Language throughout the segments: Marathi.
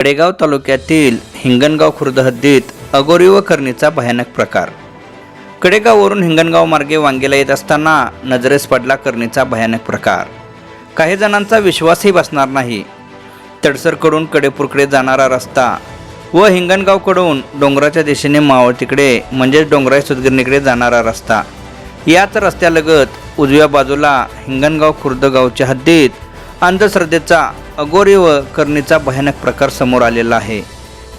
कडेगाव तालुक्यातील हिंगणगाव खुर्द हद्दीत अगोरी व करणीचा भयानक प्रकार. कडेगाववरून हिंगणगाव मार्गे वांगेला येत असताना नजरेस पडला करणीचा भयानक प्रकार. काही जणांचा विश्वासही बसणार नाही. तडसरकडून कडेपूरकडे जाणारा रस्ता व हिंगणगावकडून डोंगराच्या दिशेने मावळतीकडे म्हणजेच डोंगराई सुदगिरणीकडे जाणारा रस्ता. याच रस्त्यालगत उजव्या बाजूला हिंगणगाव खुर्द गावच्या हद्दीत अंधश्रद्धेचा अगोरी व करणीचा भयानक प्रकार समोर आलेला आहे.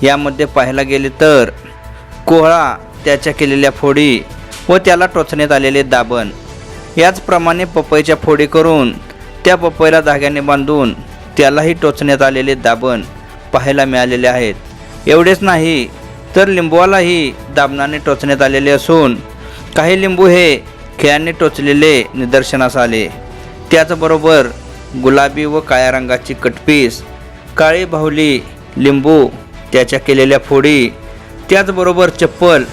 यामध्ये पाहायला गेले तर कोहळा त्याच्या केलेल्या फोडी व त्याला टोचण्यात आलेले दाबण. याचप्रमाणे पपईच्या फोडी करून त्या पपईला धाग्याने बांधून त्यालाही टोचण्यात आलेले दाबण पाहायला मिळालेले आहेत. एवढेच नाही तर लिंबूलाही दाबणाने टोचण्यात आलेले असून काही लिंबू हे खेळाने टोचलेले निदर्शनास आले. त्याचबरोबर गुलाबी व काळ्या रंगाची कटपीस काळी बाहुली लिंबू त्याच्या केलेल्या फोडी त्याचबरोबर चप्पल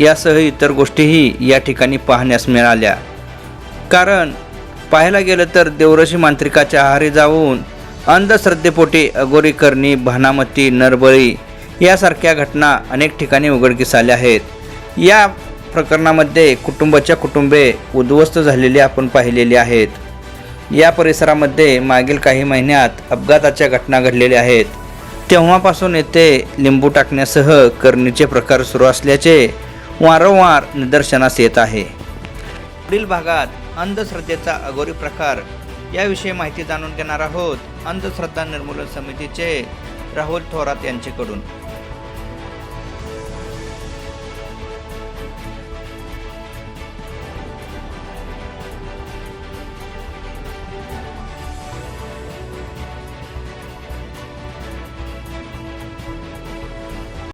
यासह इतर गोष्टीही या ठिकाणी पाहण्यास मिळाल्या. कारण पाहायला गेलं तर देवरशी मांत्रिकाच्या आहारी जाऊन अंधश्रद्धेपोटी अगोरी करणी भानामती नरबळी यासारख्या घटना अनेक ठिकाणी उघडकीस आल्या आहेत. या प्रकरणामध्ये कुटुंबाच्या कुटुंबे उद्ध्वस्त झालेली आपण पाहिलेली आहेत. या परिसरामध्ये मागील काही महिन्यात अपघाताच्या घटना घडलेल्या आहेत. तेव्हापासून येथे लिंबू टाकण्यासह करणीचे प्रकार सुरू असल्याचे वारंवार निदर्शनास येत आहे. पुढील भागात अंधश्रद्धेचा अगोरी प्रकार याविषयी माहिती जाणून घेणार आहोत अंधश्रद्धा निर्मूलन समितीचे राहुल थोरात यांच्याकडून.